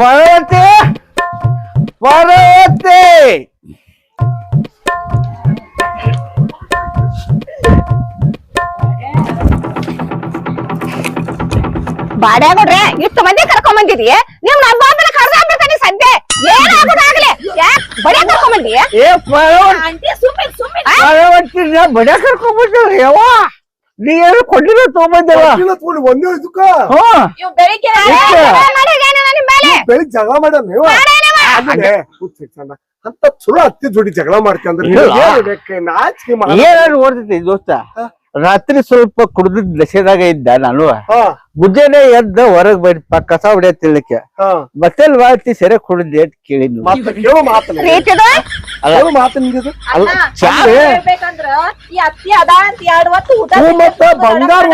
ಪಾರ್ವತಿ ಪಾರ್ವತಿ ಬಾಡ್ಯಾಗೊಡ್ರೆ ಇಷ್ಟು ಮಂದಿ ಕರ್ಕೊಂಡ್ ಬಂದಿರಿ ನೀವ್ ನಮ್ಮ ಕರ್ದಾಕ್ಬೇಕ ಸದ್ಯ ಏನಾಗೋದಾಗ್ಲಿ ಯಾಕ್ ಬಡ್ಯಾ ಕರ್ಕೊಂಡ್ ಬಂದಿ ಏ ಆಂಟಿ ಸುಮ್ಮಿರ್ ಸುಮ್ಮಿರ್ ಪಾರ್ವತಿ ನಾ ಬಡ ಕರ್ಕೊಂಡ್ಬಿಟ್ಟಿವ್ರಿ ಯವ್ವ ನೀ ಏನು ಕೊಟ್ಟಿಲ್ಲ ತಗೊಂಬಂದಿಲ್ಲ ಇಲ್ಲ ಒಂದೇ ಇದಕ್ಕ ಬೆಳಿಗ್ಗೆ ಬೆಳಿಗ್ಗೆ ಜಗಳ ಮಾಡ್ಯಾನ ನೀವು? ಆಮೇಲೆ ಕೂತ್ರಿ ಚಂದ ಅಂತ ಚಲೋ ಅತ್ತಿ ಜೋಡಿ ಜಗಳ ಮಾಡ್ತಿ ಅಂದ್ರೆ ಇಲ್ಲ. ಏನ್ ಬೇಕು? ನಾಚಿಕೆ ಮಾಡ ಏನಾದ್ರು ಓಡ್ತೈತಿ ದೋಸ್ತ. ರಾತ್ರಿ ಸ್ವಲ್ಪ ಕುಡ್ದಿದ್ ದಶೆದಾಗ ಇದ್ದ ನಾನು. ಮುಂಜಾನೆ ಗುಜ್ಜನೆ ಎದ್ದ ಹೊರಗ್ ಬೈಪ ಕಸ ಹೊಡಿಯ ತಿನ್ಲಿಕ್ಕೆ. ಮತ್ತೆ ಬಟ್ಟೆಲ್ ಬಾಳ್ತಿ ಸೆರೆ ಕುಡಿದ್ ಅಂತ ಕೇಳಿದ್ನು ಬಂಗಾರ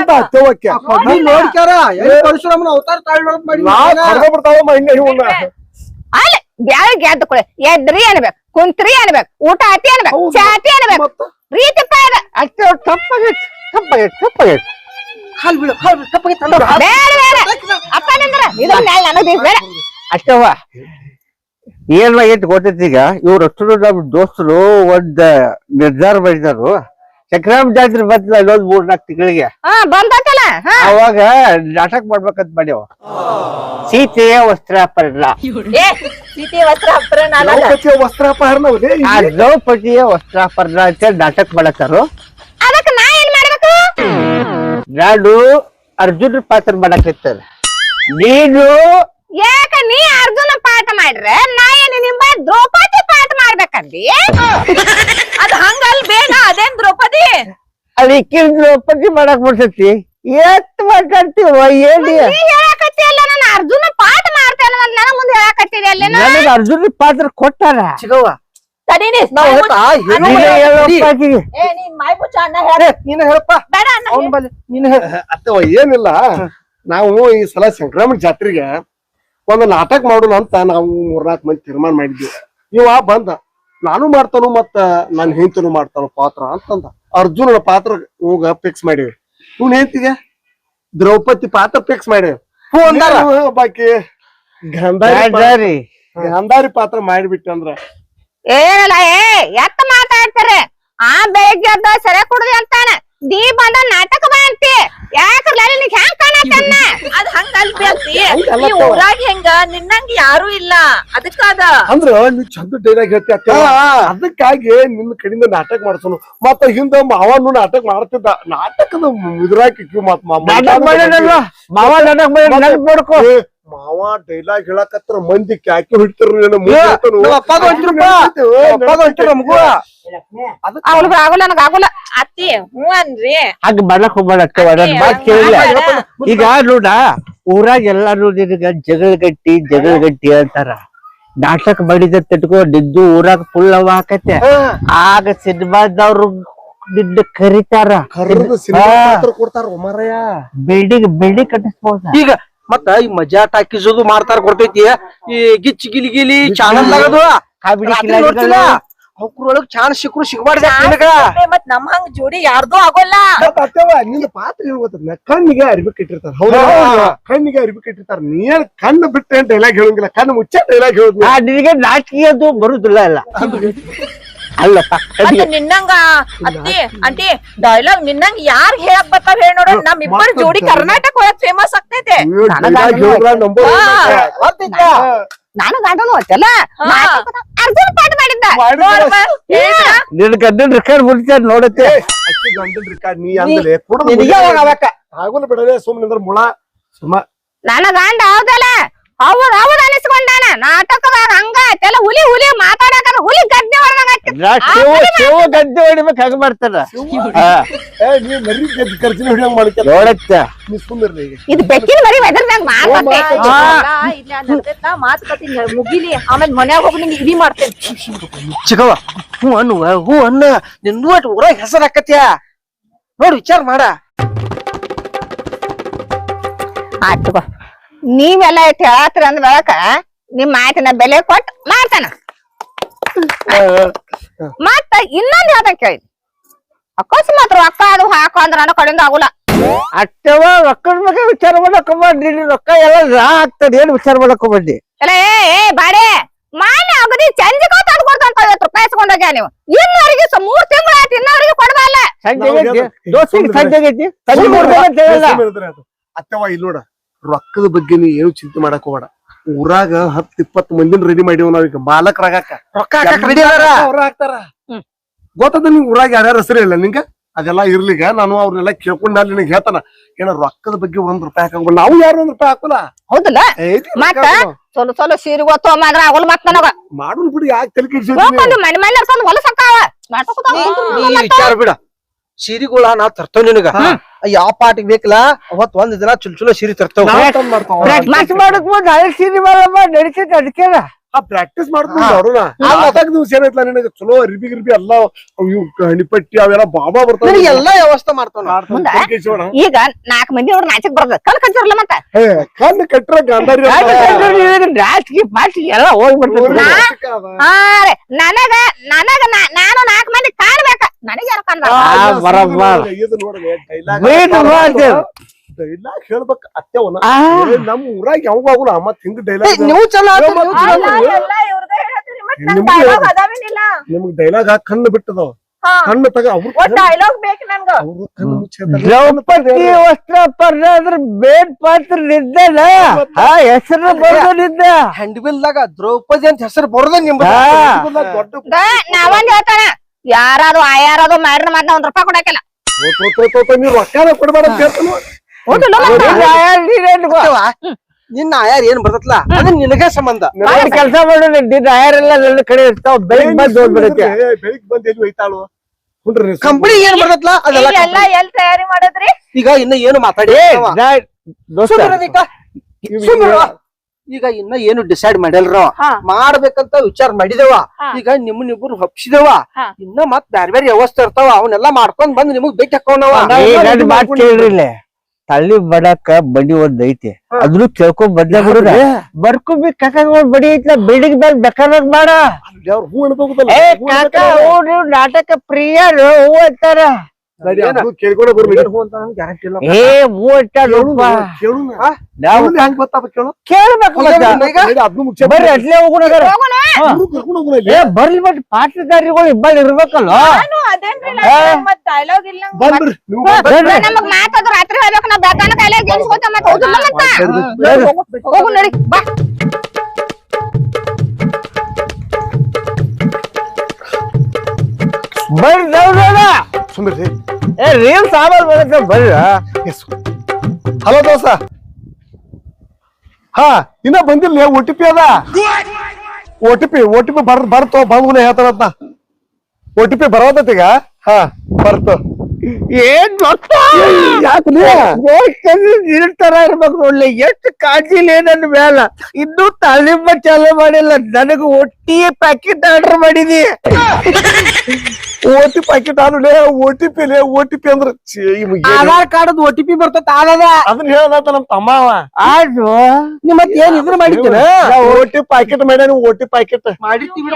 ಎದ್ರಿ ಅನ್ಬೇಕು. ಕುಂತ್ರಿ ಅನ್ಬೇಕು ಊಟ ಆತಿ ಅನ್ಬೇಕು ಹೌದು. ಚಾತಿ ಅನ್ಬೇಕು. ಮತ್ತ? ಪ್ರೀತಿಪ್ಪ ಅದ ಅಷ್ಟು ತಪ್ಪಾಗೈತಿ ತಪ್ಪಾಗೈತಿ ತಪ್ಪಾಗೈತಿ. ಹಾಲ್ ಬಿಡು ಹಾಲ್ ಬಿಡು ತಪ್ಪಾಗಿ ತಂದ ಬೇಡ ಬೇಡ. ಅಪ್ಪ ನಿಂದ್ರ ಇದು ಮೇಲೆ ನನಗೆ ಬೇಡ. ಅಷ್ಟವ ಏನ್ ಐತಿ ಗೊತ್ತೈತಿ ಈಗ? ಇವ್ರ ಅಷ್ಟು ನಮ್ ದೋಸ್ತರು ಒಂದ್ ನಿರ್ಧಾರ ಮಾಡಿದಾರು. ಚಕ್ರಾಮ್ ಜಾತ್ರೆ ಬರ್ತದ ಇನ್ನೊಂದ್ ಮೂರ್ ನಾಲ್ಕು ತಿಂಗಳಿಗೆ? ಹಾ ಅವಾಗ ನಾಟಕ ಮಾಡ್ಬೇಕಂತ ಮಾಡ್ಯಾವ ಸೀತೆಯ ವಸ್ತ್ರಾಪರಣ. ಏ ಸೀತೆ ವಸ್ತ್ರ ನಾನಲ್ಲ ದ್ರೌಪದಿಯ ವಸ್ತ್ರಾಪಹರಣವೇ ಆ ದ್ರೌಪದಿಯ ವಸ್ತ್ರಾಪರಣ ಅಂತ ನಾಟಕ ಮಾಡತ್ತಾರು. ಅದಕ್ಕೆ ನಾ ಏನ್ ಮಾಡ್ಬೇಕು? ನಾನು ಅರ್ಜುನ ಪಾತ್ರ ಮಾಡಕತ್ತಾರ ನೀನು ಯಾಕ ನೀ ಅರ್ಜುನ ಪಾಠ ಮಾಡ್ರೆ ನಾ ಏನು ನಿಮ್ಮ ದ್ರೌಪದಿ ಪಾಠ ಮಾಡ್ಬೇಕಂದಿ? ಅದ್ ಹಂಗಲ್ ಬೇಡ ಅದೇನ್ ದ್ರೌಪದಿ? ಅದಕ್ಕೆ ದ್ರೌಪದಿ ಮಾಡಕ್ ಬರ್ತೈತಿ. ಎತ್ ಮಾತಾಡ್ತೀವ ಏನಿ ನೀ ಹೇಳಕತ್ತಿ ಅಲ್ಲ ನಾನು ಅರ್ಜುನ ಪಾಠ ಮಾಡ್ತೇನೆ ನನ್ನ ಮುಂದೆ ಹೇಳಕತ್ತಿದೆ ಅಲ್ಲೇನ? ನನಗ ಅರ್ಜುನ ಪಾತ್ರ ಕೊಟ್ಟಾರ? ಚಿಗವ್ವ ತಡೀನಿ ನಾವ್ ಹೇಳ್ತಾ ನೀನೇ ಹೇಳಪ್ಪ ಆಕಿಗೆ. ಏ ನೀನ್ ಮಾಯ್ ಮುಚ್ಚ ಅಣ್ಣ ಹೇಳ. ನೀನು ಹೇಳಪ್ಪ. ಬೇಡ ಅಣ್ಣ ಅವ್ನ ಬಲ್ಲಿ ನೀನು ಹೇಳ. ಅಥವಾ ಏನಿಲ್ಲ. ನಾವು ಈ ಸಲ ಸಂಕ್ರಮಣ ಜಾತ್ರೆಗೆ ಒಂದು ನಾಟಕ ಮಾಡೋಣ ಅಂತ ನಾವು ಮೂರ್ನಾಲ್ಕು ಮಂದಿ ತೀರ್ಮಾನ ಮಾಡಿದ್ವಿ. ಇವ ಬಂದ. ನಾನು ಮಾಡ್ತಾನು ಮತ್ತ ನನ್ನ ಹೆಂಡತಿನೂ ಮಾಡ್ತಾನು ಪಾತ್ರ ಅಂತಂದ. ಅರ್ಜುನನ ಪಾತ್ರ ಹೋಗ ಫಿಕ್ಸ್ ಮಾಡಿವಿ. ಇವ್ನ ಹೆಂಡತಿಗೆ ದ್ರೌಪದಿ ಪಾತ್ರ ಫಿಕ್ಸ್ ಮಾಡಿವಿ. ಹ್ಞೂ ಅಂದಾರ? ನೀನು ಬಾಕಿ ಗಂಧಾರಿ ಪಾ- ಬ್ಯಾಡ್ರಿ. ಗಂಧಾರಿ ಪಾತ್ರ ಮಾಡಿಬಿಟ್ಟೆ ಅಂದ್ರ ಏನಲ್ಲ ಏ ಎತ್ತ ಮಾತಾಡ್ತಾರೆ ಆ ಬೆಳಿಗ್ಗೆ ಎದ್ದ ಸೆರೆ ಕುಡ್ದಿ ಅಂತಾನ. ದೀ ಬಂದ ನಾಟಕ ಬಾ ಅಂತಿ. ನಿನಗ್ ಹೆಂಗ್ ಕಾಣತ್ತನ್ನ ಅದ್ ಹಂಗ ಬೇಕ್ತಿ ಹಂಗಲ್ಲ ಈ. ಊರಾಗ ಹೆಂಗ? ನಿನ್ನಂಗ ಯಾರು ಇಲ್ಲ. ಅದಕ್ಕಾದ ಅಂದ್ರ ನೀ ಚಂದ ಡೈಲಾಗ್ ಹೇಳ್ತಿ ಅದಕ್ಕಾಗಿ ನಿನ್ನ ಕಡೆಯಿಂದ ನಾಟಕ ಮಾಡ್ಸೋನು. ಮತ್ತ ಹಿಂದ ಮಾವನು ನಾಟಕ ಮಾಡ್ತಿದ್ದ. ನಾಟಕದ ಮುದ್ರಾಕಿ ಮತ್? ಮಾವ ನಾಟಕ ಮಾಡಿ ನನಗ್ ನೋಡ್ಕೊ. ಏ, ಮಾವ ಡೈಲಾಗ್ ಹೇಳಕತ್ರ ಮಂದಿ ಕ್ಯಾಕಿ ಹೊಡಿತಾರ ನನ್ನ ಆಗೋಲ್ಲ ನನಗ ಆಗುಲ್ಲ ಅತ್ತಿ ಹ್ಞೂ ಅನ್ರಿ ಹಂಗ ಮಾಡಕ್ ಹೋಗ್ಬೇಡಕ್ಕ ನನ್ ಮಾತ್ ಕೇಳಿಲ್ಲ. ಈಗ ನೋಡ ಊರಾಗ ಎಲ್ಲಾರು ನಿನಗ ಜಗಳ ಗಟ್ಟಿ ಜಗಳ ಗಟ್ಟಿ ಅಂತಾರ. ನಾಟಕ ಮಾಡಿದ ತಟ್ಕೋ ನಿದ್ದು ಊರಾಗ ಫುಲ್ ಅವ ಹಾಕತ್ತೆ ಆಗ ಸಿನಿಮಾದವ್ರು ನಿನ್ನ ಕರಿತಾರ. ಕೊಡ್ತಾರ ಬಿಲ್ಡಿಂಗ್ ಬಿಲ್ಡಿಂಗ್ ಕಟ್ಟಿಸ್ಬೋದ? ಈಗ ಮತ್ತ ಈ ಮಜಾ ಟಾಕಿಸೋದು ಮಾಡ್ತಾರ ಕೊಡ್ತೈತಿ. ಈ ಗಿಚ್ಚಿ ಗಿಲಿ ಗಿಲಿ ಚಾನಲ್ ಆಗದು. ಕಾಮಿಡಿ ಚಾನ್ಸ್ ನೋಡ್ತಿಲ್ಲ ಅವ್ರೊಳಗ್ ಚಾನ್ ಸಿಕ್ರು ಸಿಗ್ಬಾರ್ದ ನಿನಗ ಮತ್ ನಮ್ ಹಂಗ್ ಜೋಡಿ ಯಾರ್ದು ಆಗೋಲ್ಲ. ನಿನ್ನ ಪಾತ್ರ ಏನ್ ಗೊತ್ತದ ಕಣ್ಣಿಗೆ ಅರಿವಿ ಇಟ್ಟಿರ್ತಾರ ಹೌದಾ? ಕಣ್ಣಿಗೆ ಅರಿವಿ ಇಟ್ಟಿರ್ತಾರ ನೀನ್ ಕಣ್ಣು ಬಿಟ್ಟೆ ಡೈಲಾಗ್ ಹೇಳಂಗಿಲ್ಲ ಕಣ್ಣು ಮುಚ್ಚ ಡೈಲಾಗ್ ಹೇಳ ಆ ನಿನಗೆ ನಾಟಕೀಯದ್ದು ಬರುದಿಲ್ಲ ಅಲ್ಲ? ಅಲ್ಲಪ್ಪ ನಿನ್ನಂಗ ಅತ್ತಿ ಆಂಟಿ ಡೈಲಾಗ್ ನಿನ್ನಂಗ ಯಾರ್ ಹೇಳಕ್ ಬರ್ತಾವ ಹೇಳ ನೋಡ. ನಮ್ ಇಬ್ಬರ ಜೋಡಿ ಕರ್ನಾಟಕ ಒಳಗ್ ಫೇಮಸ್ ಆಗ್ತೈತೆ. ನಾನು ಗಂಡನು ಹಚ್ಚಲ್ಲ ಅರ್ಜುನ್ ಪಾಠ ಮಾಡಿದ್ದ? ನಿನ್ ಗಂಡನ್ ರೆಕಾರ್ಡ್ ಬಿಡ್ತಾರ ನೋಡತ್ತೆ? ಅಕ್ಕಿ ಗಂಡನ್ ರಿಕಾರ್ಡ್ ನೀ ಅಂದ್ರೆ ಕುಡ್ದು ಆಗುಲ್ಲ ಬಿಡಲೆ ಸುಮ್ಮನೆ ಅಂದ್ರ ಮುಳ. ಸುಮ್ಮ ನನ್ನ ಗಾಂಡ ಹೌದಲ್ಲ? ಹೌದ್ ಹೌದ್ ಅನಿಸ್ಕೊಂಡಾನ. ನಾಟಕದ ಹಂಗ ತೆಲ ಹುಲಿ ಹುಲಿ ಮಾತಾಡಕ ಹುಲಿ ಗದ್ದೆ ಶಿವ ಗದ್ದೆ ಹೊಡಿಬೇಕು ಹಂಗ ಮಾಡ್ತಾರ? ಹಾ, ಏ ನೀ ಮರಿ ಗೆದ್ದು ಖರ್ಚಿನ ಹಿಡಿಯಂಗ್ ನೋಡತ್ತ. ನೀ ಸುಮ್ಮನೆ ಈಗ. ಇದು ಬೆಕ್ಕಿನ ಮರಿ ನಡ್ದೈತಾ, ಮಾತುಕತೆ ಮುಗಿಲಿ. ಆಮೇಲೆ ಮನ್ಯಾಗ ಹೋಗಿ ನಿಂಗೆ ಇಡಿ ಮಾಡ್ತೇನೆ. ಹ್ಞೂ ಅನ್ನುವ ಹ್ಞೂ ಅನ್ನ ನಿಂದು ಅಟ್ ಊರಾಗ ಹೆಸರು ಹಾಕತ್ಯ? ನೋಡ್ ವಿಚಾರ ಮಾಡ. ಆಯ್ತು ನೀವೆಲ್ಲ ಇಟ್ಟು ಹೇಳತ್ರಿ ಅಂದ ಬೆಳಕ ನಿಮ್ ಮಾತಿನ ಬೆಲೆ ಕೊಟ್ಟು ಮಾಡ್ತಾನ. ಮತ್ತ ಇನ್ನೊಂದ್ ಹೇಳ್ದ ಕೇಳಿ. ಅಕಸ್ಮಾತ್ ರೊಕ್ಕ ಅದು ಹಾಕೋ ಅಂದ್ರ ನನ್ನ ಕಡೆಯಿಂದ ಆಗುಲ್ಲ. ಅಷ್ಟವ ರೊಕ್ಕದ ಬಗ್ಗೆ ವಿಚಾರ ಮಾಡಕ್ ಹೋಗ್ಬೇಡ್ರಿ ನೀವ್ ರೊಕ್ಕ ಎಲ್ಲ ರಾ ಆಗ್ತದೆ ಏನ್ ವಿಚಾರ ಮಾಡಕ್ ಹೋಗ್ಬೇಡ್ರಿ? ಅಲ್ಲ ಏ ಏ ಬಾಡೆ ಮಾನ್ಯ ಅಗದಿ ಚಂದಿಗೋ ತಂದು ಕೊಡ್ತಾಂತ ಐವತ್ತು ರೂಪಾಯಿ ಇಸ್ಕೊಂಡೋಗ್ಯ ನೀವು? ಇನ್ನವರಿಗೆ ಮೂರ್ ತಿಂಗಳು ಆಯ್ತು ಇನ್ನವರಿಗೆ ಕೊಡ್ಬಲ್ಲ ಸಂಜೆ ದೋಸ್ತಿಗೆ ಸಂಜೆ ಸಂಜೆ ಮೂರ್ ಅಂತ ಹೇಳಲ್ಲ. ಅತ್ತವ ಇಲ್ಲಿ ನೋಡ. ರೊಕ್ಕದ ಬಗ್ಗೆ ನೀ ಏನು ಚಿಂತೆ ಮಾಡಕ್ ಹೋಗಬೇಡ. ಊರಾಗ ಹತ್ ಇಪ್ಪತ್ ಮಂದಿನ ರೆಡಿ ಮಾಡಿವ್ ನಾವೀಗ ಮಾಲಕರಾಗಾಕ ಹಾಕ್ತಾರ. ಗೊತ್ತದ ನಿಂಗ್ ಊರಾಗ ಯಾರ್ಯಾರ ಹೆಸರು ಇಲ್ಲ ನಿಂಗೆ? ಅದೆಲ್ಲ ಇರ್ಲಿಗ ನಾನು ಅವ್ರನ್ನೆಲ್ಲ ಕೇಳ್ಕೊಂಡ್ ಅಲ್ಲಿ ನಿನಗೆ ಹೇಳ್ತಾನ. ಏನ ರೊಕ್ಕದ ಬಗ್ಗೆ ಒಂದ್ ರೂಪಾಯಿ ಹಾಕಂಗಿಲ್ಲ. ನಾವು ಯಾರು ಒಂದ್ ರೂಪಾಯಿ ಹಾಕಲ್ಲ? ಹೌದಲ್ಲ? ಮತ್ತ? ಸೊಲು ಸೀರೆ ಗೊತ್ತು ಮಾದ್ರ ಅವಲ್ ಮತ್ ನನಗ. ಮಾಡುನ್ ಬಿಡಿ ಯಾಕೆ ತಲೆ ಹೋಗ್ಕೊಂಡು ಮನೆ ಮೇಲೆ ನಡ್ಕೊಂಡು ಹೊಲ ಸಕ್ಕಾವ ನೀ ವಿಚಾರ ಬಿಡ. ಸೀರೆಗಳ ನಾ ತರ್ತೇವ್ ನಿನಗ. ಯಾವ ಪಾಟಿಗೆ ಬೇಕಲ್ಲ ಅವತ್ ಒಂದ್ ದಿನ ಚುಲ್ ಚುಲೋ ಸಿರಿ ತರ್ತಾವ. ಪ್ರಾಕ್ಟೀಸ್ ಮಾಡಕ್ ಮುಂದ್ ಹಳೆ ಸೀರೆ ಮಾಡಮ್ಮ ನಡೀತೈತೆ ಅದಕ್ಕೆ ಪ್ರಾಕ್ಟೀಸ್ ಮಾಡ್ತೀನಿ ನಾಲ್ಕು ದಿವಸ ಏನೈತ್ಲ ನಿನಗೆ? ಚಲೋ ಅರ್ಬಿ ಗಿರ್ಬಿ ಎಲ್ಲ ಇವ್ ಹಣಿಪಟ್ಟಿ ಅವೆಲ್ಲ ಬಾಬಾ ಬರ್ತಾವ ಎಲ್ಲಾ ವ್ಯವಸ್ಥೆ ಮಾಡ್ತಾವ ಈಗ ನಾಲ್ಕು ಮಂದಿ ಅವ್ರ ನಾಚಕ್ ಬರ್ತದ ಕಲ್ ಕಚ್ಚಿರಲ್ಲ ಮತ್ತ? ಕಣ್ಣು ಕಟ್ರ ಗಾಂಧಾರಿ ರಾಜಕೀಯ ಪಾರ್ಟಿ ಎಲ್ಲ ಹೋಗಿ ನನಗ ನನಗ ನಾ- ನಾನು ನಾಲ್ಕು ಮಂದಿ ಕಾಣ್ಬೇಕ. ನನಗೆ ಯಾರು ಕಾಣ್ದ ಡೈಲಾಗ್ ಹೇಳ್ಬೇಕ ಅತ್ತೆವನ. ನಮ್ ಊರಾಗ ಯಾವಾಗ ಆಗುಲ್ಲ ಮತ್ ಹಿಂಗ್ ಡೈಲಾಗ್ ನೀವು ಚಲೋ ನಿಮ್ಗೆ ಡೈಲಾಗ್ ಹಾಕ್ ಕಣ್ಣು ಬಿಟ್ಟದವ. ಕಣ್ಣು ತಗ ಅವ್ರ ಡೈಲಾಗ್ ಬೇಕು ನನ್ಗ. ದ್ರೌಪದಿ ವಸ್ತ್ರ ಬೇಡ್ ಪಾತ್ರ ನಿದ್ದನ ಆ ಹೆಸರು ಬರ್ದು ಹೆಂಡ್ಬಿಲ್ದಾಗ ಹ್ಯಾಂಡ್ಬಿಲ್ದಾಗ ದ್ರೌಪದಿ ಅಂತ ಹೆಸರು ಬರ್ದ ನಿಮ್ ನಾವೊಂದ್ ಹೇಳ್ತಾನ ಯಾರಾದ್ರು ಆಯಾರಾದ್ರು ಮಾಡ್ರ ಮಾತ್ರ ಒಂದ್ ರೂಪಾಯಿ ಕೊಡಕಿಲ್ಲ ತೋ, ತೋ, ತೋ, ತೋ, ನೀವ್ ರೊಕ್ಕನ ಕೊಡ್ಬೇಡ ನಿನ್ನ ಆಯಾರ ಏನ್ ಬರ್ತತ್ಲ? ಅದು ನಿನಗೆ ಸಂಬಂಧ. ಕೆಲಸ ಮಾಡೋಣ ನಿನ್ನ ಆಯಾರೆಲ್ಲ ನನ್ನ ಕಡೆ ಇರ್ತಾವ ಬೆಳಿಗ್ ಬಂದ್ ಹೋಗ್ಬಿಡುತ್ತೆ ಬೆಳಿಗ್ ಬಂದ್ ಎಲ್ಲಿ ಹೋಯ್ತಾಳು? ಹುಂಡ್ರಿ ಕಂಪನಿ ಏನ್ ಬರ್ತತ್ಲ? ಅದೆಲ್ಲ ಎಲ್ಲ ಎಲ್ ತಯಾರಿ ಮಾಡಿದ್ರಿ? ಈಗ ಇನ್ನ ಏನು ಮಾತಾಡಿ. ಈಗ ಇನ್ನ ಏನು ಡಿಸೈಡ್ ಮಾಡಿಲ್ರ. ಮಾಡ್ಬೇಕಂತ ವಿಚಾರ ಮಾಡಿದವ. ಈಗ ನಿಮ್ ನಿಬ್ರು ಹಪ್ಸಿದೇವ. ಇನ್ನ ಮತ್ ಬ್ಯಾರೆ ಬೇರೆ ವ್ಯವಸ್ಥೆ ಇರ್ತಾವ ಅವನ್ನೆಲ್ಲ ಮಾಡ್ಕೊಂಡ್ ಬಂದ್ ನಿಮಗ್ ಭೇಟಿ ಹಾಕೋಣವ ತಳ್ಳಿ ಬಡಾಕ ಬಡಿ ಒಂದ್ ಐತಿ. ಅದ್ರೂ ಕೇಳ್ಕೊಂಡ್ ಬದ್ಲ ಬಿಡುದ ಬರ್ಕೊಬಿ ಕಾಕ ಬಡಿ ಐತ್ಲ ಬಿಲ್ಡಿಂಗ್ ಮೇಲೆ ಬೇಕಾದಾಗ ಮಾಡ. ನಾಟಕ ಪ್ರಿಯರು ಹೂ ಅಂತಾರ. ಕೇಳ್ಕೊಂಡೆ ಬರ್ಲಿ ಗ್ಯಾರಂಟಿ ಇಲ್ಲ. ಏ ಮುಗ್ಸಿ ಬರ್ರಿ ಅಟ್ಲೇ ಹೋಗೋಣ. ಏ ಬರ್ಲಿ ಬಟ್ ಪಾತ್ರಧಾರಿಗಳು ಇಬ್ಬರು ಇರ್ಬೇಕಲ್ಲ. ರಾತ್ರಿ ಹೇಳ್ಬೇಕು ನಾ ಬೆಳಗಾನ ಕೈಲಾಗ ಗೆಲ್ಸ್ಕೊತ ಮತ್ತೆ? ಮತ್ತ? ಹೋಗು ನಡಿ ಬಾ. ಬರ್ರಿ. ಏ ರೀಲ್ ಸಾಮಾನ್ ಬರುತ್ತೆ ಬರ್ರಿ ಹಲೋ ದೋಸ ಹಾ ಇನ್ನ ಬಂದಿಲ್ಲ ಓ ಟಿ ಪಿ ಅದ. O T P O T P ಬರ್ ಬರ್ತೋ ಬಂದ್ಗುನ ಹೇಳ್ತಾರ ಓ ಟಿ ಪಿ ಬರೋದತ್ತೀಗ? ಹಾ ಬರ್ತು. ಏನ್ ಗೊತ್ತಾ? ಯಾಕೆ ನಿಲ್ತರ ಇರ್ಬೇಕು ನೋಡ್ಲಿ. ಎಷ್ಟು ಕಾಳಜಿ ಇಲ್ಲ ನನ್ನ ಮೇಲ ಇನ್ನೂ ತಾಲೀಮ ಚಾಲು ಮಾಡಿಲ್ಲ. ನನಗ ಒಟ್ಟಿ ಪ್ಯಾಕೆಟ್ ಆರ್ಡರ್ ಮಾಡಿದಿ. ಓಟಿ ಪ್ಯಾಕೆಟ್ ಆದ್ರೆ OTP T P O T P ಅಂದ್ರೆ? Aadhaar card O T P ಬರ್ತದ ಆದದ ಅದನ್ನ ಹೇಳದ ನಮ್ ತಮ್ಮ ಆಡ್ರು ನಿಮ್ ಮತ್ ಏನ್ ಇದ್ರ ಮಾಡಿದ್ರ ಓಟಿ ಪ್ಯಾಕೆಟ್ ಮಾಡ್ಯಾನ ಓಟಿ ಪ್ಯಾಕೆಟ್ ಮಾಡಿರ್ತೀವಿ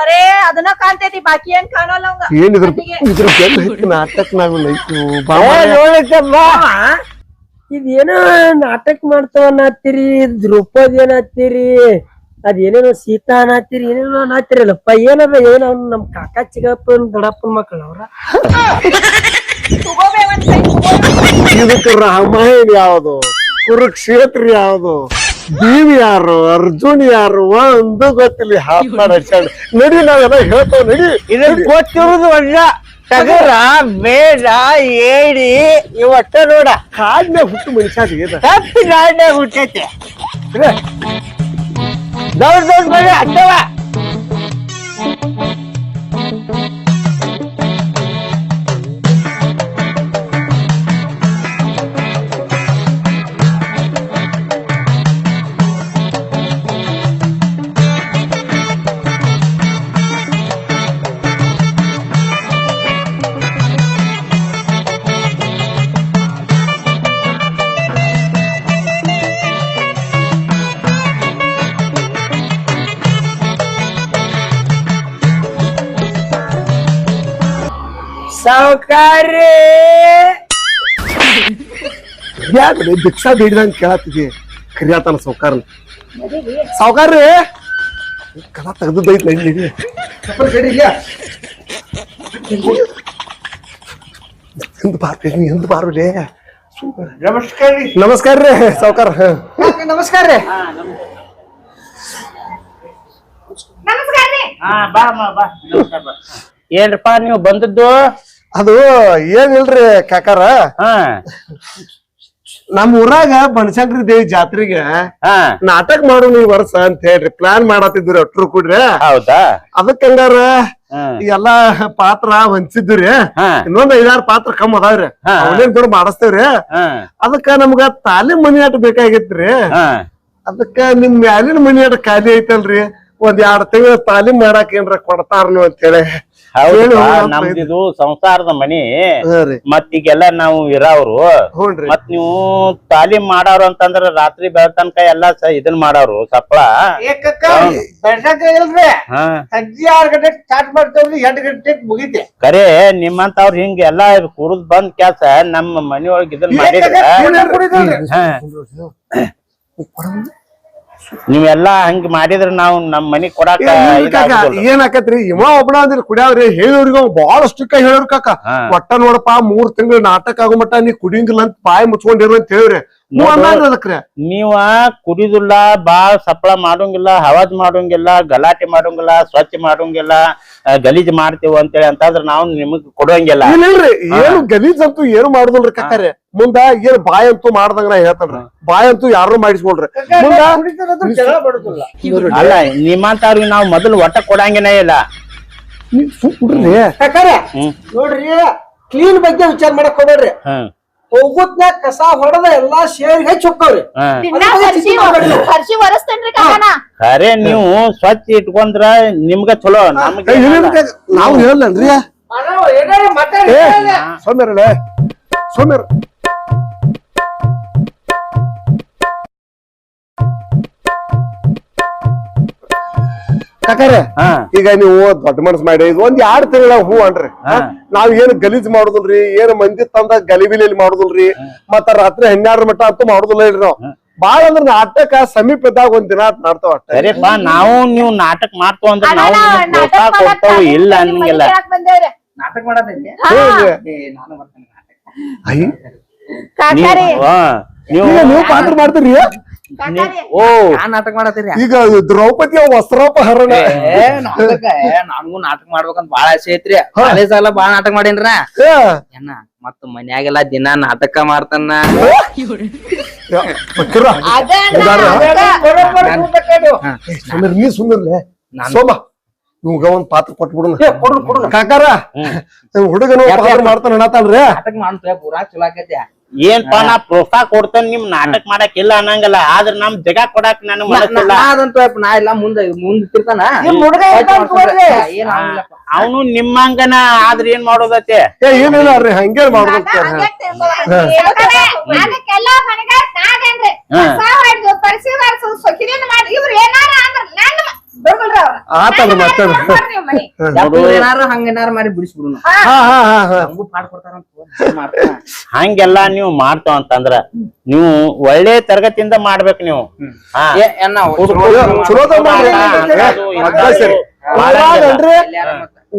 ಬರೇ ಅದನ್ನ ಕಾಣ್ತೈತಿ ಬಾಕಿ ಏನ್ ಕಾಣಲ್ಲ ಅವಂಗ. ಏನ್ ಇದ್ರ ಹತ್ತಿ ನಾಟಕ ನಾವ್ ಇದೇನೋ ನಾಟಕ ಮಾಡ್ತಾವ ಅನ್ನತ್ತೀರಿ ದ್ರೌಪದಿ ಏನತ್ತೀರಿ ಅದೇನೇನೋ ಸೀತಾ ಅನ್ನತ್ತೀರಿ ಏನೇನೋ ಅನ್ನತ್ತೀರಲ್ಲಪ್ಪ. ಏನದ ಏನ ನಮ್ ಕಾಕ ಚಿಗಪ್ಪನ್ ದೊಡ್ಡಪ್ಪನ ಮಕ್ಕಳು ಅವ್ರ. ಇದಕ್ಕೆ ರಾಮಾಯಣ ಯಾವುದು? ಕುರುಕ್ಷೇತ್ರ ಯಾವುದು? ಭೀಮ್ ಯಾರು? ಅರ್ಜುನ್ ಯಾರು? ಒಂದು ಗೊತ್ತಿಲ್ಲ. ಹಾಫ್ ಮಾಡಿ ನಡಿ ನಾವೆಲ್ಲ ಹೇಳ್ತಾವ ನಡಿ. ಇದನ್ ಗೊತ್ತಿರೋದು ಒಂದ ಟಗರ ಬೇಡ ಏಡಿ ಇವಟ್ಟ ನೋಡ ಕಾಡ್ನ್ಯಾಗ ಹುಟ್ಟು ಮನುಷ್ಯ ಅದ ತಪ್ಪಿ ನಾಡ್ನಾಗ ಹುಟ್ಟೈತೆ ದೌಡ್ ದೌಡ್ ಬರ್ರಿ ಅಡ್ಡವ ಸಾವುಕಾರಿ. ಯಾಕ್ರಿ ಭಿಕ್ಷಾ ಬೇಡಿದಂಗ ಕೇಳತ್ತಿದಿ ಕರಿಯಾತನ ಸಾವ್ಕಾರನ. ಸಾವ್ಕಾರ್ರಿ? ಕಲ ತೆಗ್ದೈತ್ ಬಾರ್ರಿ ನಮಸ್ಕಾರ ರೀ ನಮಸ್ಕಾರ ರೀ. ಸಾವ್ಕಾರ. ನಮಸ್ಕಾರ ರೀ ನಮಸ್ಕಾರ ರೀ ಹಾ ಬಾ ಬಾ. ನಮಸ್ಕಾರ ಬಾ. ಏನ್ರಪ್ಪ ನೀವು ಬಂದದ್ದು? ಅದು ಏನಿಲ್ರಿ ಕಾಕಾರ? ಹಾ. ನಮ್ ಊರಾಗ ಬನಶಂಕರಿ ದೇವಿ ಜಾತ್ರೆಗೆ ನಾಟಕ ಮಾಡೋಣ ಈ ವರ್ಷ ಅಂತ ಹೇಳ್ರಿ. ಪ್ಲಾನ್ ಮಾಡತ್ತಿದ್ರಿ ಅಟ್ರು ಕೂಡ್ರಿ. ಹೌದಾ? ಅದಕ್ಕೆ ಹಂಗಾರ ಹಾ. ಎಲ್ಲಾ ಪಾತ್ರ ಹಂಚಿದ್ರಿ ಇನ್ನೊಂದ್ ಐದಾರು ಪಾತ್ರ ಕಮ್ ಅದಾವ್ರಿ. ಅವನೇನ್ ಮಾಡಸ್ತೇವ್ರಿ. ಮಾಡಿಸ್ತೇವ್ರಿ ಅದಕ್ಕ ನಮ್ಗ ತಾಲೀಮ್ ಮನಿ ಆಟ ಬೇಕಾಗಿತ್ರಿ. ಅದಕ್ಕ ನಿಮ್ ಮ್ಯಾಲಿನ ಮನಿ ಆಟ ಖಾಲಿ ಐತಲ್ರಿ. ಒಂದ್ ಎರಡ್ ತಿಂಗಳ ತಾಲೀಮ್ ಮಾಡಾಕ ಏನ್ರ ಕೊಡ್ತಾರ ನೀವು ಅಂತ ಹೇಳಿ. ನಮ್ದಿದು ಸಂಸಾರದ ಮನಿ. ಹಾ ರೀ. ಮತ್ ಈಗೆಲ್ಲ ನಾವು ಇರಾವ್ರು. ಮತ್ ನೀವು ತಾಲೀಮ್ ಮಾಡವ್ರು ಅಂತಂದ್ರ ರಾತ್ರಿ ಬೆಳ ತನಕ ಎಲ್ಲಾ ಸ ಇದನ್ ಮಾಡವ್ರು ಸಪ್ಳ. ಕರೆ ನಿಮ್ಮಂತವ್ರ ಹಿಂಗ ಎಲ್ಲಾ ಕುರುದ್ ಬಂದ್ ಕೆಲ್ಸ ನಮ್ಮ ಮನಿಯೊಳಗ್ ಇದನ್ ಮಾಡಿದ್ರ. ನೀವೆಲ್ಲಾ ಹಂಗ ಮಾಡಿದ್ರ ನಾವು ನಮ್ ಮನಿ ಕೊಡಾಕ ಏನಾಕತ್ರಿ ಇವ ಒಬ್ಬನ ಅಂದ್ರಿ ಕುಡಿಯಾವ್ರಿ ಹೇಳೋರಿಗ ಬಹಳ ಸ್ಟಿಕ್ ಹೇಳೋರ್ ಕಾಕ. ಒಟ್ಟ ನೋಡಪ್ಪ ಮೂರ್ ತಿಂಗಳು ನಾಟಕ ಆಗೋ ಮಟ್ಟ ನೀ ಕುಡಿಯಂಗಿಲ್ಲ ಅಂತ ಬಾಯಿ ಮುಚ್ಕೊಂಡಿರು ಅಂತ ಹೇಳ್ರಿ ನೀವ್ ಕುಡಿದಿಲ್ಲ ಬಾಳ ಸಪ್ಳ ಮಾಡೋಂಗಿಲ್ಲ ಹವಾಜ್ ಮಾಡೋಂಗಿಲ್ಲ ಗಲಾಟೆ ಮಾಡೋಂಗಿಲ್ಲ ಸ್ವಚ್ಛ ಮಾಡೋಂಗಿಲ್ಲ ಗಲೀಜ್ ಮಾಡ್ತೀವಿ ಅಂತೇಳಿ ಅಂತಂದ್ರ ನಾವು ನಿಮಗ್ ಕೊಡೋಂಗಿಲ್ಲ. ಏನು ಗಲೀಜ್ ಅಂತೂ ಏನು ಮಾಡುದಿಲ್ರಿ ಕಾಕಾರೆ. ಮುಂದ ಏನ್ ಬಾಯ್ ಅಂತೂ ಮಾಡ್ದಂಗ ನಾ ಹೇಳ್ತಾನ್ರಿ ಬಾಯ್ ಅಂತೂ ಯಾರು ಮಾಡಿಸ್ಕೊಳ್ರಿ ಮುಂದ ಅಲ್ಲ ನಿಮ್ಮಂತವ್ರಿಗೆ ನಾವು ಮೊದಲು ಒಟ್ಟ ಕೊಡಂಗೇನೇ ಇಲ್ಲ. ನೀವ್ ಸುಮ್ ಕುಡ್ರಿ. ಯಾಕಂದ್ರೆ ನೋಡ್ರಿ ಕ್ಲೀನ್ ಬಗ್ಗೆ ವಿಚಾರ ಮಾಡಕ್ ಕೊಡ್ರಿ ಹೋಗುತ್ನ್ಯಾಗ ಕಸ ಹೊಡೆದ ಎಲ್ಲಾ ಶೇರ್ ಹೆಚ್ಚು ಹೊಕ್ಕವ್ರಿ ಹರ್ಷಿ ಹರ್ಷಿ ಒರೆಸ್ತೇನ್ರಿ ಕಾಕನ ಖರೆ ನೀವು ಸ್ವಚ್ಛ ಇಟ್ಕೊಂಡ್ರ ನಿಮ್ಗ ಚಲೋ ನಮ್ಗೆ. ನಾವು ಹೇಳಲ್ರಿ ಸೋಮ್ಯಾರಲ್ಲ ಸೋಮ್ಯಾರ. ಕಾಕಾರೆ ಈಗ ನೀವು ದೊಡ್ಡ ಮನಸ್ ಮಾಡಿ ಒಂದ್ ಎರಡ್ ತಿಂಗಳ ಹೂ ಅನ್ರಿ. ಹಾ. ನಾವ್ ಏನ್ ಗಲೀಜ್ ಮಾಡುದಿಲ್ರಿ ಏನ್ ಮಂದಿ ತಂದ ಗಲಿಬಿಲಿ ಮಾಡುದಿಲ್ರಿ ಮತ್ತ ರಾತ್ರಿ ಹನ್ನೆರಡು ಮಟ್ಟ ಅಂತೂ ಮಾಡುದಿಲ್ಲ ಇಲ್ರಿ ನಾವ್. ಬಾಳ ಅಂದ್ರ ನಾಟಕ ಸಮೀಪ ಇದ್ದಾಗ ಒಂದ್ ದಿನ ಮಾಡ್ತಾವ ನಾವು ನೀವು ನಾಟಕ ಮಾಡ್ತೇವ ಅಂದ್ರೆ ನಾವು ಇಲ್ಲ ಅನ್ನಂಗಿಲ್ಲ. ನಾಟಕ ಮಾಡೋದಿಲ್ಲ. ನಾನು ಬರ್ತೇನೆ ನೀವು ಪಾತ್ರ ಮಾಡ್ತೀರಿ? ಓ. ನಾನ್ ನಾಟಕ ಮಾಡತ್ತೀರಿ? ಈಗ ದ್ರೌಪದಿಯ ವಸ್ತ್ರಾಪಹರಣ. ನನ್ಗೂ ನಾಟಕ ಮಾಡ್ಬೇಕಂತ ಬಾಳ ಆಸೆ ಐತ್ರಿ. ಕಾಲೇಜ್ ಎಲ್ಲ ಬಾಳ ನಾಟಕ ಮಾಡೇನ್ರ? ಏನ ಮತ್ತ ಮನ್ಯಾಗೆಲ್ಲ ದಿನ ನಾಟಕ ಮಾಡ್ತಾನ. ನೀ ಸುಮ್ಮಿರ್ಲೆ ಸೋಮ ಇವಾಗ ಒಂದ್ ಪಾತ್ರ ಕೊಟ್ಬಿಡು ಕೊಡು ಕೊಡು ಕಾಕಾರ ಹುಡುಗನ ಪಾತ್ರ ಮಾಡ್ತಾನ ಅನ್ನತಾಳ್ರಿ ನಾಟಕ ಮಾಡ್ತೇವೆ ಪೂರಾ ಚಲೋ ಆಕೈತಿ. ಏನ್ಪ ನಾ ಪ್ರೋತ್ಸಾಹ ಕೊಡ್ತೇನೆ ನಿಮ್ ನಾಟಕ ಮಾಡಕ್ ಇಲ್ಲ ಅನ್ನಂಗಲ್ಲ ಆದ್ರ ನಮ್ ಜಗ ಕೊಡಾಕ್ ನನ್ ಮನಸ್ಸಿಲ್ಲ ಅದಂತ ನಾ ಇಲ್ಲ ಮುಂದ ಮುಂದೆ ತಿರ್ತಾನ ಅವನು ನಿಮ್ಮಂಗನ ಆದ್ರ ಏನ್ ಮಾಡೋದತ್ತೆ ಏ ಏನಿಲ್ಲ ರೀ ಹಂಗೆ ಮಾಡ್ಬೇಕು ಮಾಡಿ ಇವ್ರು ಏನಾರ ಅಂದ್ರ ನನ್ನ ಬಿಡುಗಲ್ರಿ ಅವ್ರ ಆತಲ್ರಿ ಮತ್ತೆ ನೀವು ಮನಿ ಏನಾರ ಹಂಗ ಮಾಡಿ ಬಿಡಿಸ್ಬಿಡು ಪಾಡ್ ಹಂಗೆಲ್ಲಾ ನೀವು ಮಾಡ್ತೇವ ಅಂತಂದ್ರ ನೀವು ಒಳ್ಳೆ ತರಗತಿಯಿಂದ ಮಾಡ್ಬೇಕು ನೀವು.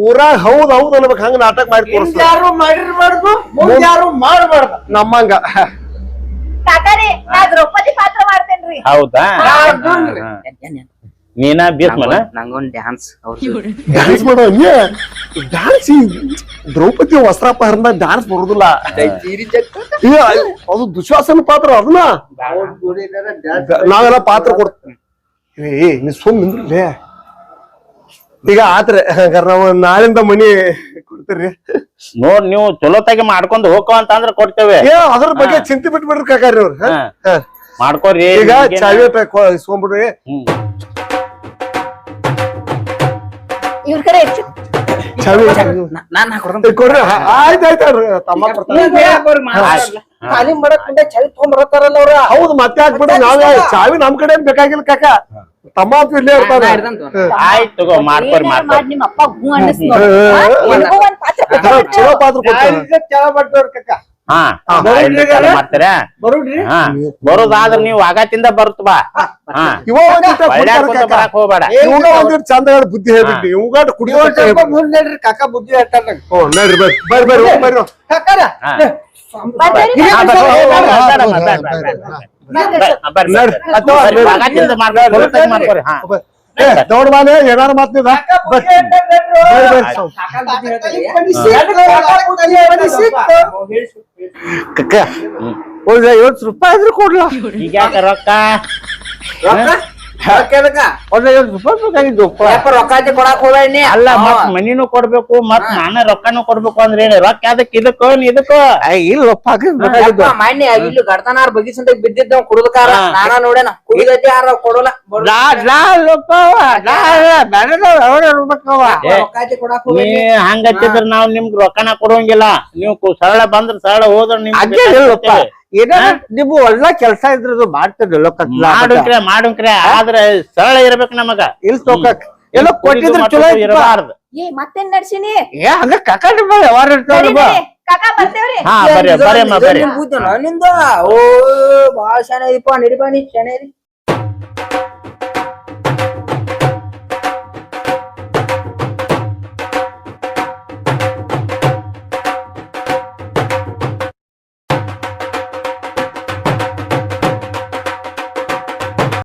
ಊರಾಗ ಹೌದ್ ಹೌದ್ ಅನ್ಬೇಕು. ಹಂಗ ನಾಟಕ ಮಾಡಿ ಯಾರು ಮಾಡಿರ್ಬಾರ್ದು? ಮುಂದ್ ಯಾರು ಮಾಡಬಾರ್ದು? ನಮ್ಮಂಗ. ನಾ ದ್ರೌಪದಿ ಪಾತ್ರ ಮಾಡ್ತೇನ್ರಿ. ಹೌದಾ? ಹಾ. ಬೇಸ್ ನೀನ ಭೀಷ್ಮನ ನಂಗೊಂದ್ ಡ್ಯಾನ್ಸ್ ಡ್ಯಾನ್ಸ್ ಮಾಡೋ ಡ್ಯಾನ್ಸ್ ದ್ರೌಪದಿ ವಸ್ತ್ರಾಪಹರಣ ಡ್ಯಾನ್ಸ್ ಬರುದಿಲ್ಲ. ಏ, ಅದು ದುಶ್ವಾಸನ ಪಾತ್ರ ಅದನ್ನ? ನಾವೆಲ್ಲ ಪಾತ್ರ ಕೊಡ್ತೀವಿ ಏ ನೀ ಸುಮ್ ನಿಂದ್ರಲೇ. ಈಗ ಆತ್ರೆ ಹಂಗಾರ ನಾವು ನಾಳಿಂದ ಮನಿ ಕೊಡ್ತೀರಿ. ನೋಡ್ ನೀವು ಚಲೋತಾಗಿ ಮಾಡ್ಕೊಂಡು ಹೋಗೋ ಅಂತ ಅಂದ್ರೆ ಕೊಡ್ತೇವೆ. ಏ ಅದ್ರ ಬಗ್ಗೆ ಚಿಂತೆ ಬಿಟ್ಬಿಡ್ರಿ ಕಾಕಾರಿ ಅವ್ರು ಹ? ಮಾಡ್ಕೋರಿ. ಈಗ ಚಾವಿ ಇಸ್ಕೊಂಡ್ಬಿಡ್ರಿ. ಹ್ಮ್. ಇವ್ರ ಕಡೆ ಹೆಚ್ಚು. ಚಾವಿ ನಾನು ಕೊಡ್ರಿ ಆಯ್ತ್ ಆಯ್ತ್ ತಮ್ಮ ಕೊಡ್ತಾರೆ ಖಾಲಿ ಮಾಡಕ್ ಮುಂದೆ ಚಳಿ ತೊಗೊಂಡ್ಬರತ್ತಾರಲ್ಲ ಅವ್ರ? ಹೌದು ಮತ್ತೆ ಹಾಕ್ಬಿಡ್ರಿ ನಾವೇ ಚಾವಿ ನಮ್ ಕಡೆ ಬೇಕಾಗಿಲ್ಲ ಕಾಕ. ತಮ್ಮ ಅಂತ ಇಲ್ಲೇ ಇರ್ತಾನೆ ಆಯ್ತ್ ತಗೋ ಮಾಡ್ಕೋರಿ ಮಾಡ್ಕೋರಿ ನಿಮ್ಮ ಅಪ್ಪ ಹೂ ಚಲೋ- ಚಲೋ ಪಾತ್ರ ಕೊಡ್ತಾರೆ ಚಲೋ ಹಾ ಬರೋದಾದ್ರ ನೀವು ಆಗತ್ತಿಂದ ಬರುತ್ತ ಬಾ. ಹಾ ಇವ ಒಂದಿಟ್ಟ ಒಳ್ಳೆ ಕುಡ್ತಾರ ಕುಂತ ಕಾಕ. ಬರಾಕ್ ಹೋಗ್ಬೇಡ. ಇವ್ಗ ಒಂದಿಟ್ ಚಂದಗಾಡ್ ಬುದ್ಧಿ ಹೇಳ್ಬಿಟ್ಟಿ ಮುಂದ್ ನಡ್ರಿ ಕಾಕ ಬುದ್ಧಿ ಹೇಳ್ತಾರ ನಂಗೆ. ನಡ್ರಿ ಬರ್ರಿ ಬರ್ರಿ ಬರ್ರಿ ಹೋಗ್ ಬರ್ರಿ. ಕಾಕಾರ ಹಾ. ಹಾ, ಬರ್ರಿ, ಬರ್ರಿ, ಬರ್ರಿ, ಬರ್ರಿ, ಬರ್ರಿ, ಬರ್ರಿ, ಬರ್ರಿ. ಬರ್ರಿ. ಬರ್ರಿ, ಬರ್ರಿ ಬರ್ರಿ ಬರ್ರಿ. ಆದ್ರೂ ಮಾಲೆ ಈಗ ಮಾತಿದ ರೊಕ್ಕ ಒಂದ್ ಐವತ್ತು ರೂಪಾಯಿ ಈಗ ರೊಕ್ಕ? ರೊಕ್ಕ? ಅಲ್ಲ ಮತ್ ಮನಿನೂ ಕೊಡ್ಬೇಕು ಮತ್ ನಾನ ರೊಕ್ಕನು ಕೊಡ್ಬೇಕು ಅಂದ್ರೆ ಏನ್ ರೊಕ್ಕ ಅದಕ್ಕೆ ಇದಕ್ಕೋ ಇದಕ್ಕೋ? ಇಲ್ಲಿ ಗಡ್ತನಾರ್ ಬಗಿಸಂತ ಬಿದ್ದಿದ್ದ ಕುಡಿದಕಾರ. ನಾನ ನೋಡೇನ ಕುಡಿದೈತಿ ಯಾರ ಕೊಡೋಲ್ಲ. ನಾ ನಾ ಲೋಕವ ನಾ ಬೇರೆದವ್ರು ಅವ್ರ ಇರ್ಬೇಕವ ಏ, ರೊಕ್ಕ ಕೊಡಾಕ್ ನೀ ಹಂಗ ಹಚ್ಚಿದ್ರ ನಾವ್ ನಿಮ್ಗ್ ರೊಕ್ಕನ ಕೊಡೋಂಗಿಲ್ಲ. ನೀವು ಸರಳ ಬಂದ್ರ ಸರಳ ಹೋದ್ರ ನಿಮ್ಗೆ ಏನಾರ ನೀವು ಒಳ್ಳ ಕೆಲ್ಸ ಇದ್ರದು ಮಾಡ್ತಿದ್ದಿಲ್ಲ ಮಾಡುಂಕ್ರೆ ಮಾಡುಂಕ್ರೆ ಆದ್ರೆ ಸರಳ ಇರ್ಬೇಕು ನಮಗ ಇಲ್ ತೋಕಕ್ ಎಲ್ಲ ಕೊಟ್ಟಿದ್ರೆ ಚಲೋ ಇರಬಾರ್ದು ಏ ಮತ್ತೇನ್ ನಡ್ಸಿನಿ ಏ ಹಂಗ ವ್ಯವಹಾರ ನಡಿ, ನಡಿ. ಕಾಕ ಬರ್ತೇವ್ರಿ ಹಾ ಬರ್ರಿ ಬರ್ರಿ ಅಮ್ಮ ಬರ್ರಿ ನಿಂದ ಓ ಬಾಳ ಶಾನೆ ಇದೀಪ ಶಾನೆ ಇದೀ